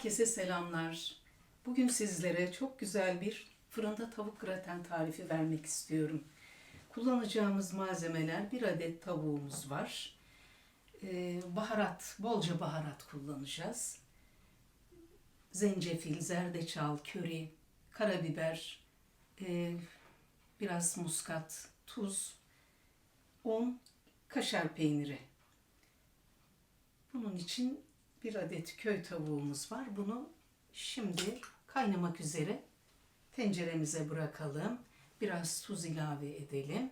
Herkese selamlar. Bugün sizlere çok güzel bir fırında tavuk graten tarifi vermek istiyorum. Kullanacağımız malzemeler bir adet tavuğumuz var. Ee, baharat, bolca baharat kullanacağız. Zencefil, zerdeçal, köri, karabiber, e, biraz muskat, tuz, un, kaşar peyniri. Bunun için bir adet köy tavuğumuz var. Bunu şimdi kaynamak üzere tenceremize bırakalım. Biraz tuz ilave edelim.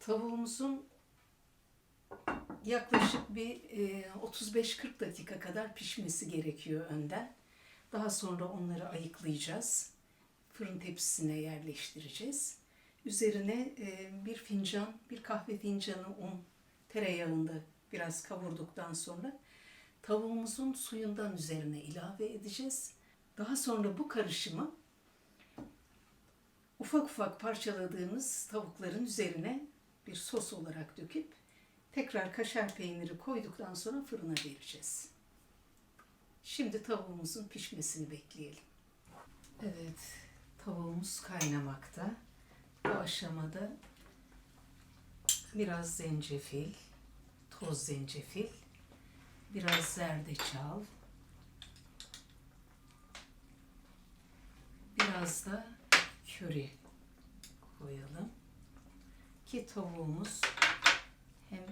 Tavuğumuzun yaklaşık bir e, 35-40 dakika kadar pişmesi gerekiyor önden. Daha sonra onları ayıklayacağız. Fırın tepsisine yerleştireceğiz. Üzerine e, bir fincan, bir kahve fincanı un tereyağında biraz kavurduktan sonra tavuğumuzun suyundan üzerine ilave edeceğiz. Daha sonra bu karışımı ufak ufak parçaladığımız tavukların üzerine bir sos olarak döküp tekrar kaşar peyniri koyduktan sonra fırına vereceğiz. Şimdi tavuğumuzun pişmesini bekleyelim. Evet, tavuğumuz kaynamakta. Bu aşamada biraz zencefil, toz zencefil, biraz zerdeçal, biraz da köri koyalım ki tavuğumuz hem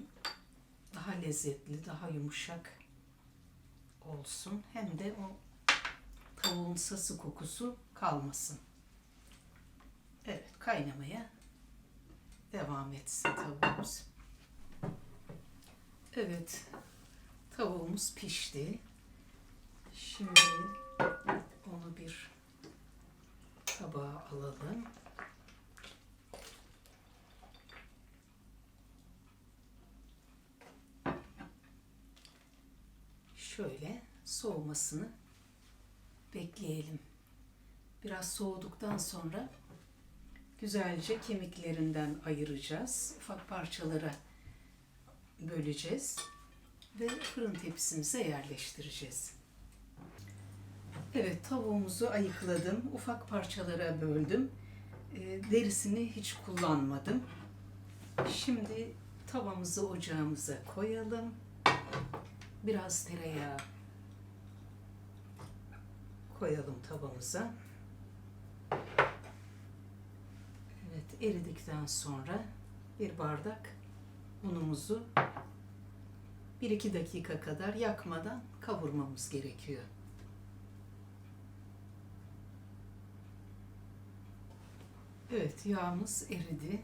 daha lezzetli, daha yumuşak olsun hem de o tavuğun sası kokusu kalmasın. Evet, kaynamaya devam etsin tavuğumuz. Evet, tavuğumuz pişti. Şimdi onu bir tabağa alalım. Şöyle soğumasını bekleyelim. Biraz soğuduktan sonra güzelce kemiklerinden ayıracağız. Ufak parçalara böleceğiz ve fırın tepsimize yerleştireceğiz. Evet tavuğumuzu ayıkladım. Ufak parçalara böldüm. E, derisini hiç kullanmadım. Şimdi tavamızı ocağımıza koyalım. Biraz tereyağı koyalım tavamıza. Evet, eridikten sonra bir bardak unumuzu 1-2 dakika kadar yakmadan kavurmamız gerekiyor. Evet, yağımız eridi.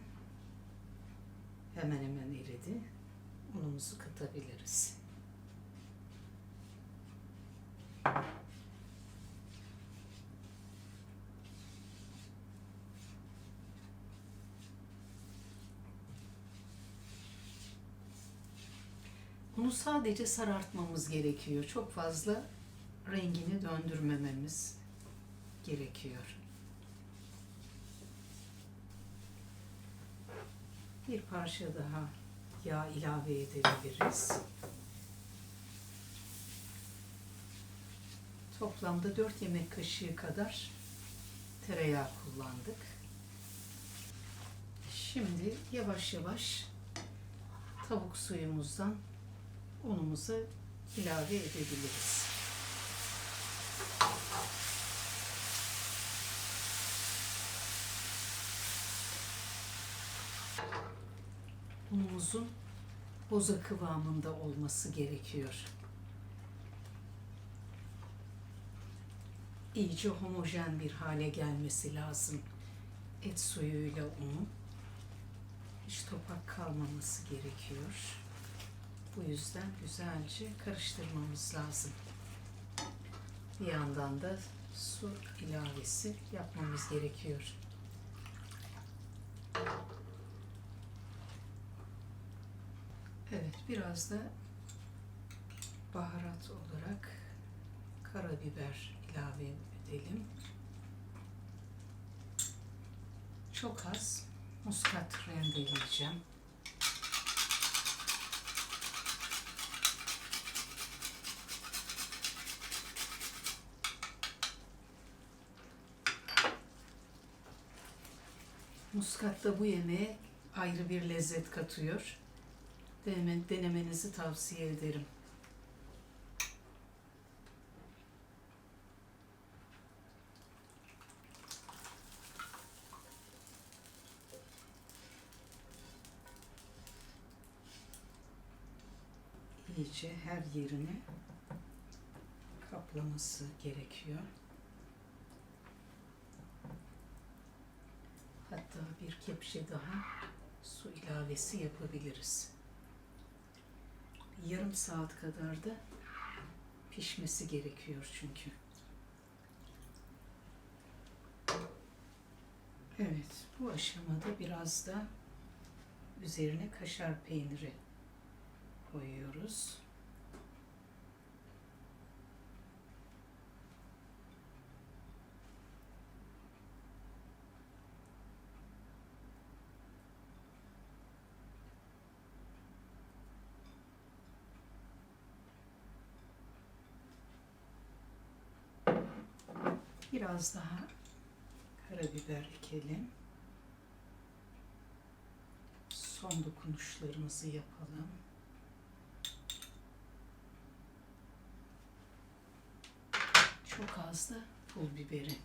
Hemen hemen eridi. Unumuzu katabiliriz. Bunu sadece sarartmamız gerekiyor. Çok fazla rengini döndürmememiz gerekiyor. Bir parça daha yağ ilave edebiliriz. Toplamda 4 yemek kaşığı kadar tereyağı kullandık. Şimdi yavaş yavaş tavuk suyumuzdan unumuzu ilave edebiliriz. Unumuzun boza kıvamında olması gerekiyor. İyice homojen bir hale gelmesi lazım. Et suyuyla un. Hiç topak kalmaması gerekiyor. Bu yüzden güzelce karıştırmamız lazım. Bir yandan da su ilavesi yapmamız gerekiyor. Evet, biraz da baharat olarak karabiber ilave edelim. Çok az muskat rendeleyeceğim. Muskat da bu yemeğe ayrı bir lezzet katıyor. Deneme, denemenizi tavsiye ederim. iyice her yerini kaplaması gerekiyor. Bir kepçe daha su ilavesi yapabiliriz. Yarım saat kadar da pişmesi gerekiyor çünkü. Evet, bu aşamada biraz da üzerine kaşar peyniri koyuyoruz. Biraz daha karabiber ekelim. Son dokunuşlarımızı yapalım. Çok az da pul biberi.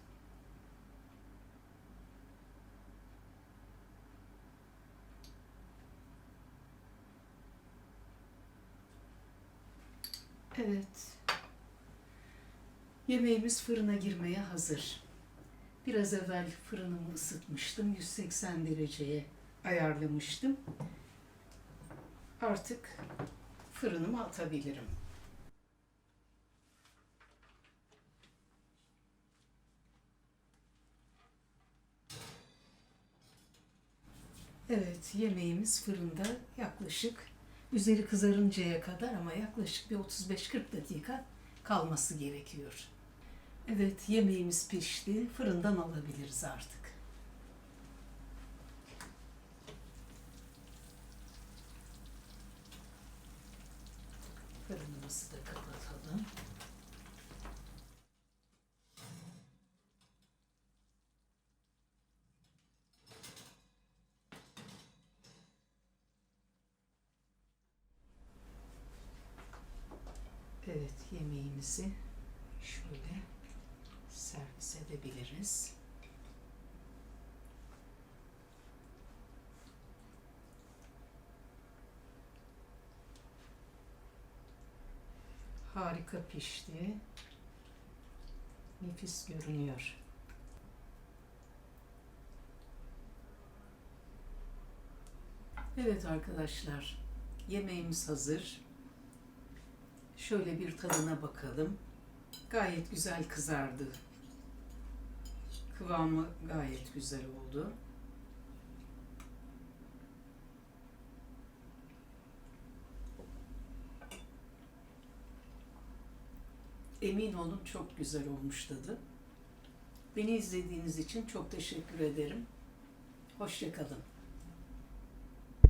Evet. Yemeğimiz fırına girmeye hazır. Biraz evvel fırınımı ısıtmıştım. 180 dereceye ayarlamıştım. Artık fırınıma atabilirim. Evet, yemeğimiz fırında yaklaşık üzeri kızarıncaya kadar ama yaklaşık bir 35-40 dakika kalması gerekiyor. Evet, yemeğimiz pişti. Fırından alabiliriz artık. Fırınımızı da kapatalım. Evet, yemeğimizi şöyle servis edebiliriz. Harika pişti. Nefis görünüyor. Evet arkadaşlar, yemeğimiz hazır. Şöyle bir tadına bakalım. Gayet güzel kızardı. Kıvamı gayet güzel oldu. Emin olun çok güzel olmuş tadı. Beni izlediğiniz için çok teşekkür ederim. Hoşçakalın.